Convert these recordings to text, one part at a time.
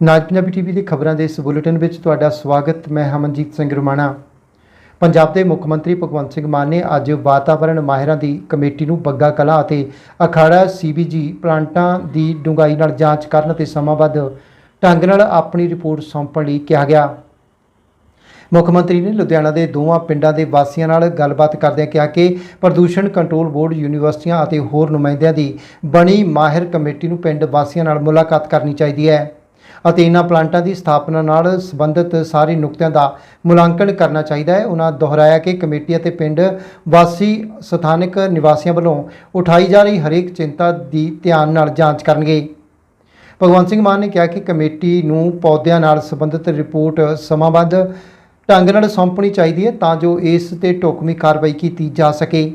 ਨਾਜ Punjabi TV ਦੀ ਖਬਰਾਂ ਦੇ ਇਸ ਬੁਲੇਟਿਨ ਵਿੱਚ ਤੁਹਾਡਾ ਸਵਾਗਤ। ਮੈਂ ਹਮਨਜੀਤ ਸਿੰਘ ਰੁਮਾਣਾ। ਪੰਜਾਬ ਦੇ ਮੁੱਖ ਮੰਤਰੀ ਭਗਵੰਤ ਸਿੰਘ ਮਾਨ ਨੇ ਅੱਜ ਵਾਤਾਵਰਣ ਮਾਹਿਰਾਂ ਦੀ ਕਮੇਟੀ ਨੂੰ ਬੱਗਾ ਕਲਾ ਅਤੇ ਅਖਾੜਾ ਸੀਬੀਜੀ ਪਲਾਂਟਾਂ ਦੀ ਡੂੰਘਾਈ ਨਾਲ ਜਾਂਚ ਕਰਨ ਅਤੇ ਸਮਾਂਬੱਧ ਢੰਗ ਨਾਲ ਆਪਣੀ ਰਿਪੋਰਟ ਸੌਂਪਣ ਲਈ ਕਿਹਾ ਗਿਆ। ਮੁੱਖ ਮੰਤਰੀ ਨੇ ਲੁਧਿਆਣਾ ਦੇ ਦੋਵਾਂ ਪਿੰਡਾਂ ਦੇ ਵਾਸੀਆਂ ਨਾਲ ਗੱਲਬਾਤ ਕਰਦਿਆਂ ਕਿਹਾ ਕਿ ਪ੍ਰਦੂਸ਼ਣ ਕੰਟਰੋਲ ਬੋਰਡ, ਯੂਨੀਵਰਸਿਟੀਆਂ ਅਤੇ ਹੋਰ ਨੁਮਾਇੰਦਿਆਂ ਦੀ ਬਣੀ ਮਾਹਿਰ ਕਮੇਟੀ ਨੂੰ ਪਿੰਡ ਵਾਸੀਆਂ ਨਾਲ ਮੁਲਾਕਾਤ ਕਰਨੀ ਚਾਹੀਦੀ ਹੈ। ਅਤੇ ਇਹਨਾਂ ਪਲਾਂਟਾਂ ਦੀ ਸਥਾਪਨਾ ਨਾਲ ਸੰਬੰਧਿਤ ਸਾਰੇ ਨੁਕਤਿਆਂ ਦਾ ਮੁਲਾਂਕਣ ਕਰਨਾ ਚਾਹੀਦਾ ਹੈ। ਉਹਨਾਂ ਦੁਹਰਾਇਆ ਕਿ ਕਮੇਟੀ ਅਤੇ ਪਿੰਡ ਵਾਸੀ ਸਥਾਨਕ ਨਿਵਾਸੀਆਂ ਵੱਲੋਂ ਉਠਾਈ ਜਾ ਰਹੀ ਹਰੇਕ ਚਿੰਤਾ ਦੀ ਧਿਆਨ ਨਾਲ ਜਾਂਚ ਕਰਨਗੇ। ਭਗਵੰਤ ਸਿੰਘ ਮਾਨ ਨੇ ਕਿਹਾ ਕਿ ਕਮੇਟੀ ਨੂੰ ਪੌਦਿਆਂ ਨਾਲ ਸੰਬੰਧਿਤ ਰਿਪੋਰਟ ਸਮਾਂਬੱਧ ਢੰਗ ਨਾਲ ਸੌਂਪਣੀ ਚਾਹੀਦੀ ਹੈ ਤਾਂ ਜੋ ਇਸ ਤੇ ਢੁਕਵੀਂ ਕਾਰਵਾਈ ਕੀਤੀ ਜਾ ਸਕੇ।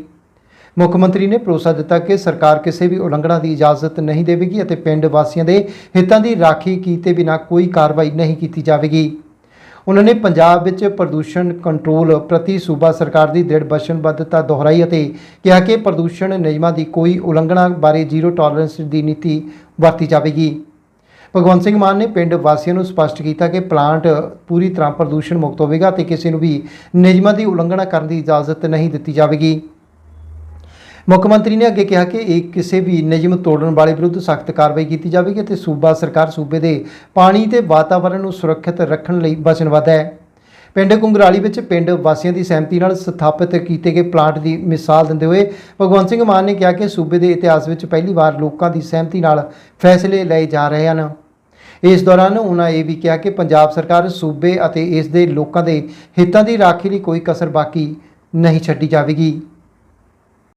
ਮੁੱਖ ਮੰਤਰੀ ਨੇ ਭਰੋਸਾ ਦਿੱਤਾ ਕਿ ਸਰਕਾਰ ਕਿਸੇ ਵੀ ਉਲੰਘਣਾ ਦੀ ਇਜਾਜ਼ਤ ਨਹੀਂ ਦੇਵੇਗੀ ਅਤੇ ਪਿੰਡ ਵਾਸੀਆਂ ਦੇ ਹਿੱਤਾਂ ਦੀ ਰਾਖੀ ਕੀਤੇ ਬਿਨਾਂ ਕੋਈ ਕਾਰਵਾਈ ਨਹੀਂ ਕੀਤੀ ਜਾਵੇਗੀ। ਉਹਨਾਂ ਨੇ ਪੰਜਾਬ ਵਿੱਚ ਪ੍ਰਦੂਸ਼ਣ ਕੰਟਰੋਲ ਪ੍ਰਤੀ ਸੂਬਾ ਸਰਕਾਰ ਦੀ ਦ੍ਰਿੜ ਵਚਨਬੱਧਤਾ ਦੁਹਰਾਈ ਅਤੇ ਕਿਹਾ ਕਿ ਪ੍ਰਦੂਸ਼ਣ ਨਿਯਮਾਂ ਦੀ ਕੋਈ ਉਲੰਘਣਾ ਬਾਰੇ ਜ਼ੀਰੋ ਟੋਲਰੈਂਸ ਦੀ ਨੀਤੀ ਵਰਤੀ ਜਾਵੇਗੀ। ਭਗਵੰਤ ਸਿੰਘ ਮਾਨ ਨੇ ਪਿੰਡ ਵਾਸੀਆਂ ਨੂੰ ਸਪਸ਼ਟ ਕੀਤਾ ਕਿ ਪਲਾਂਟ ਪੂਰੀ ਤਰ੍ਹਾਂ ਪ੍ਰਦੂਸ਼ਣ ਮੁਕਤ ਹੋਵੇਗਾ ਤੇ ਕਿਸੇ ਨੂੰ ਵੀ ਨਿਯਮਾਂ ਦੀ ਉਲੰਘਣਾ ਕਰਨ ਦੀ ਇਜਾਜ਼ਤ ਨਹੀਂ ਦਿੱਤੀ ਜਾਵੇਗੀ। ਮੁੱਖ ਮੰਤਰੀ ਨੇ ਅੱਗੇ ਕਿਹਾ ਕਿ ਇਹ ਕਿਸੇ ਵੀ ਨਿਯਮ ਤੋੜਨ ਵਾਲੇ ਵਿਰੁੱਧ ਸਖਤ ਕਾਰਵਾਈ ਕੀਤੀ ਜਾਵੇਗੀ ਤੇ ਸੂਬਾ ਸਰਕਾਰ ਸੂਬੇ ਦੇ ਪਾਣੀ ਤੇ ਵਾਤਾਵਰਣ ਨੂੰ ਸੁਰੱਖਿਅਤ ਰੱਖਣ ਲਈ ਵਚਨਬੱਧ ਹੈ। ਪਿੰਡ ਕੁੰਗਰਾਲੀ ਵਿੱਚ ਪਿੰਡ ਵਾਸੀਆਂ ਦੀ ਸਹਿਮਤੀ ਨਾਲ ਸਥਾਪਿਤ ਕੀਤੇ ਗਏ ਪਲਾਂਟ ਦੀ ਮਿਸਾਲ ਦਿੰਦੇ ਹੋਏ ਭਗਵੰਤ ਸਿੰਘ ਮਾਨ ਨੇ ਕਿਹਾ ਕਿ ਸੂਬੇ ਦੇ ਇਤਿਹਾਸ ਵਿੱਚ ਪਹਿਲੀ ਵਾਰ ਲੋਕਾਂ ਦੀ ਸਹਿਮਤੀ ਨਾਲ ਫੈਸਲੇ ਲਏ ਜਾ ਰਹੇ ਹਨ। ਇਸ ਦੌਰਾਨ ਉਹਨਾਂ ਇਹ ਵੀ ਕਿਹਾ ਕਿ ਪੰਜਾਬ ਸਰਕਾਰ ਸੂਬੇ ਅਤੇ ਇਸ ਦੇ ਲੋਕਾਂ ਦੇ ਹਿੱਤਾਂ ਦੀ ਰਾਖੀ ਲਈ ਕੋਈ ਕਸਰ ਬਾਕੀ ਨਹੀਂ ਛੱਡੀ ਜਾਵੇਗੀ।